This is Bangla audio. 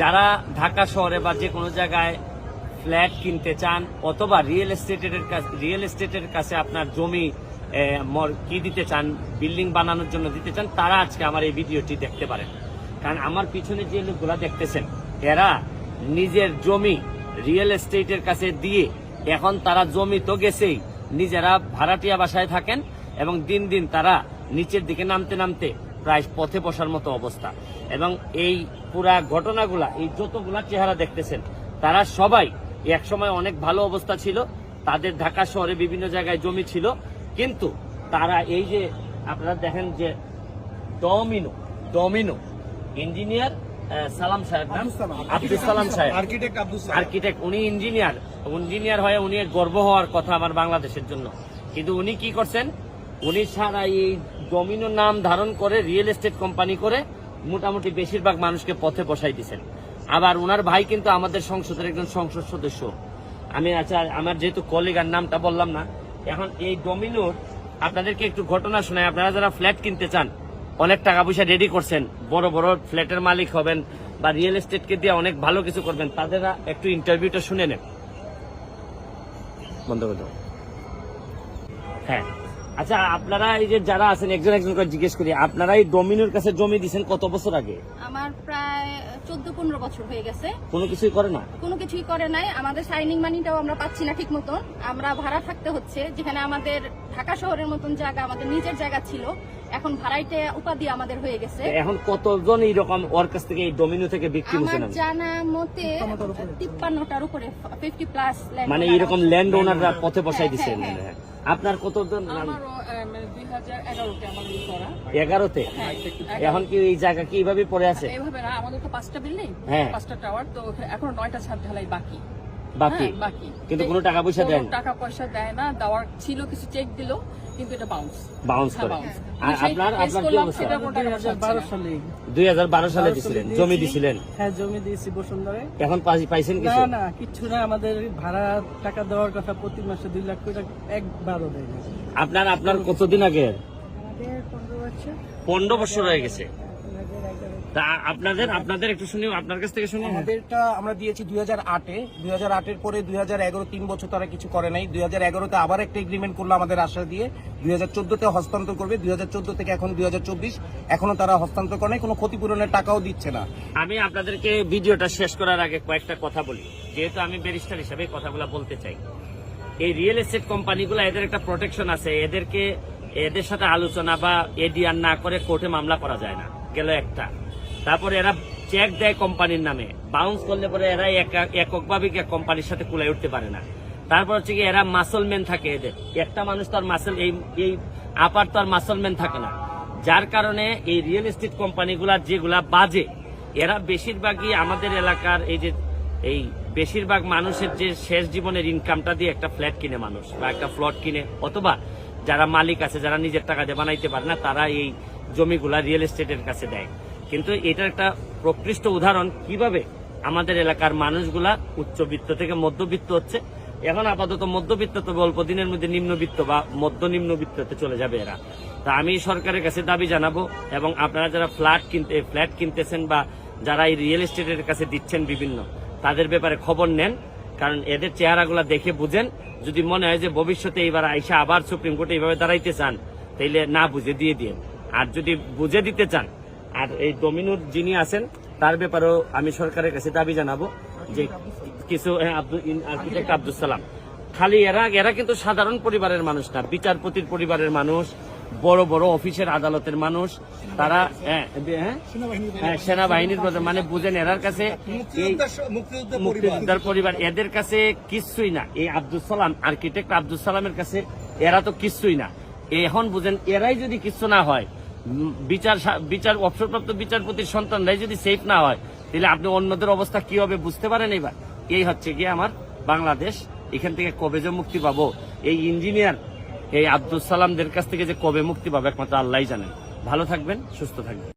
যারা ঢাকা শহরে বা যে কোনো জায়গায় ফ্ল্যাট কিনতে চান অথবা রিয়েল এস্টেটের কাছে রিয়েল এস্টেটের কাছে আপনার জমি কি দিতে চান, বিল্ডিং বানানোর জন্য দিতে চান, তারা আজকে আমার এই ভিডিওটি দেখতে পারেন। কারণ আমার পিছনে যে লোকগুলা দেখতেছেন, এরা নিজের জমি রিয়েল এস্টেটের কাছে দিয়ে এখন তারা জমি তো গেছেই, নিজেরা ভাড়াটিয়া বাসায় থাকেন এবং দিন দিন তারা নিচের দিকে নামতে নামতে প্রায় পথে বসার মতো অবস্থা। এবং এই পুরা ঘটনাগুলা এই যতগুলা চেহারা দেখতেছেন তারা সবাই একসময় অনেক ভালো অবস্থা ছিল। তাদের ঢাকা শহরে বিভিন্ন জায়গায় জমি ছিল। কিন্তু তারা এই যে আপনারা দেখেন যে ডমিনো ডমিনো ইঞ্জিনিয়ার সালাম সাহেব আব্দুল সালাম সাহেব। আর্কিটেক্ট আব্দুল সালাম। আর্কিটেক্ট উনি ইঞ্জিনিয়ার। ইঞ্জিনিয়ার হয়ে উনি গর্ব হওয়ার কথা আমার বাংলাদেশের জন্য। কিন্তু উনি কি করছেন? উনি সারা এই ডমিনো নাম ধারণ করে রিয়েল এস্টেট কোম্পানি করে মোটামুটি বেশিরভাগ মানুষকে পথে বসাই দিছেন আবার ওনার ভাই কিন্তু আমাদের সংসদের একজন সংসদ সদস্য। আমি আচ্ছা আমার যেহেতু কলিগার নামটা বললাম না এখন এই ডমিনোর আপনাদেরকে একটু ঘটনা শোনায় আপনারা যারা ফ্ল্যাট কিনতে চান অনেক টাকা পয়সা রেডি করছেন বড় বড় ফ্ল্যাটের মালিক হবেন বা রিয়েল এস্টেটকে দিয়ে অনেক ভালো কিছু করবেন তাদের একটু ইন্টারভিউটা শুনে নেন। বন্ধ হ্যাঁ। আচ্ছা আপনারা এই যে যারা আছেন একজন একজন করে জিজ্ঞেস করি আপনারা এই ডোমিনোর কাছে জমি দিয়েছেন কত বছর আগে? আমার প্রায় চোদ্দ পনেরো বছর হয়ে গেছে। কোনো কিছুই করে না? কোনো কিছুই করে নাই। আমাদের সাইনিং মানিটাও আমরা পাচ্ছি না ঠিক মতন আমরা ভাড়া থাকতে হচ্ছে যেখানে আমাদের ঢাকা শহরের মতন জায়গা আমাদের নিজের জায়গা ছিল। এখন ভাড়াইতে উপাধি আমাদের হয়ে গেছে। এখন কতজন এইরকম ওর কাছ থেকে এই ডমিনো থেকে বিক্রি আমার হচ্ছেন জানা মতে তিপ্পান্নটার উপরে। ফিফটি প্লাস মানে এইরকম ল্যান্ড ওনাররা পথে বসাই দিচ্ছেন আপনার কতজন আমারও দুই হাজার এগারোতে আমার ই করা। এগারোতে? হ্যাঁ, এখন কি এই জায়গা কি এইভাবে পড়ে আছে? এইভাবে না আমাদের তো পাঁচটা বিল্ডিং হ্যাঁ। পাঁচটা টাওয়ার তো এখন নয়টা ছাদ ঢালাই বাকি। বাকি। হ্যাঁ, বাকি। কিন্তু কোনো টাকা পয়সা দেন। টাকা পয়সা দেয় না দেওয়ার ছিল কিছু চেক দিল কিন্তু এটা বাউন্স বাউন্স করে। আর আপনার আপনার কি অবস্থা? দুই হাজার বারো সালে। দিছিলেন জমি দিছিলেন? হ্যাঁ জমি দিয়েছি বসুন্ধরায়। এখন পাই- পাইছেন কিছু? না না কিছু না আমাদের ভাড়া টাকা দেওয়ার কথা প্রতি মাসে দুই লাখ করে একবারও দেয় না। আপনার আপনার কতদিন আগে আমাদের পনেরো বছর। পনেরো বছর হয়ে গেছে। তা আপনাদের আপনাদের একটু শুনি আপনার কাছ থেকে শুনি আমাদেরটা আমরা দিয়েছি দুই হাজার আটে। দুই হাজার আটের পরে দুই হাজার এগারো তিন বছর তারা কিছু করে নাই। দুই হাজার এগারোতে আবার একটা এগ্রিমেন্ট করল আমাদের আশা দিয়ে। দুই হাজার চোদ্দতে হস্তান্তর করবে। দুই হাজার চোদ্দ থেকে এখন দুই হাজার চব্বিশ। এখনও তারা হস্তান্তর করে নাই। কোনো ক্ষতিপূরণের টাকাও দিচ্ছে না। আমি আপনাদেরকে ভিডিওটা শেষ করার আগে কয়েকটা কথা বলি। যেহেতু আমি ব্যারিস্টার হিসেবে কথাগুলো বলতে চাই। এই রিয়েল এস্টেট কোম্পানিগুলো এদের একটা প্রোটেকশন আছে। এদেরকে এদের সাথে আলোচনা বা এডিআর না করে কোর্টে মামলা করা যায় না। গেল একটা। তারপরে এরা চেক দেয় কোম্পানির নামে। বাউন্স করলে পরে এরা একা- এককভাবে কোম্পানির সাথে কুলাই উঠতে পারে না। তারপর হচ্ছে কি এরা মাসলম্যান থাকে এদের। একটা মানুষ তার মাসল এই এই আপার তো তার মাসলম্যান থাকে না। যার কারণে এই রিয়েল এস্টেট কোম্পানিগুলা যেগুলা বাজে, এরা বেশিরভাগই আমাদের এলাকার এই যে, এই বেশিরভাগ মানুষের যে শেষ জীবনের ইনকামটা দিয়ে একটা ফ্ল্যাট কিনে মানুষ বা একটা প্লট কিনে। অথবা যারা মালিক আছে, যারা নিজের টাকা দিয়ে বানাইতে পারে না, তারা এই জমিগুলা রিয়েল এস্টেটের কাছে দেয়। কিন্তু এটা একটা প্রকৃষ্ট উদাহরণ। কীভাবে আমাদের এলাকার মানুষগুলা উচ্চবিত্ত থেকে মধ্যবিত্ত হচ্ছে? এখন আপাতত মধ্যবিত্ত তবে অল্প দিনের মধ্যে নিম্নবিত্ত বা মধ্য নিম্নবিত্ততে চলে যাবে এরা। তা আমি সরকারের কাছে দাবি জানাব এবং আপনারা যারা ফ্ল্যাট কিনতে, ফ্ল্যাট কিনতেছেন বা যারা এই রিয়েল এস্টেটের কাছে দিচ্ছেন বিভিন্ন, তাদের ব্যাপারে খবর নেন, কারণ এদের চেহারাগুলা দেখে বুঝেন। যদি মনে হয় যে ভবিষ্যতে এইবার আইসা আবার সুপ্রিম কোর্টে এইভাবে দাঁড়াইতে চান, তাইলে না বুঝে দিয়ে দিন আর যদি বুঝে দিতে চান আর এই ডমিনোর যিনি আছেন তার ব্যাপারেও আমি সরকারের কাছে দাবি জানাব যে কিছু হ্যাঁ, আর্কিটেক্ট আব্দুল সালাম। খালি এরা এরা কিন্তু সাধারণ পরিবারের মানুষ না বিচারপতির পরিবারের মানুষ বড় বড় অফিসের আদালতের মানুষ তারা হ্যাঁ, হ্যাঁ, সেনাবাহিনীর মানে বুঝেন এরার কাছে মুক্তিযোদ্ধার পরিবার এদের কাছে কিচ্ছুই না। এই আব্দুল সালাম আর্কিটেক্ট আব্দুল সালামের কাছে এরা তো কিচ্ছুই না। এখন বুঝেন এরাই যদি কিচ্ছু না হয় বিচার বিচার, অবসরপ্রাপ্ত বিচারপতির সন্তান সন্তানরাই যদি সেফ না হয়, তাহলে আপনি অন্যদের অবস্থা কি হবে বুঝতে পারেন এবার? এই হচ্ছে গিয়ে আমার বাংলাদেশ। এখান থেকে কবে যে মুক্তি পাবো? এই ইঞ্জিনিয়ার এই আব্দুল সালামদের কাছ থেকে যে কবে মুক্তি পাবো, একমাত্র আল্লাহ জানেন। ভালো থাকবেন, সুস্থ থাকবেন।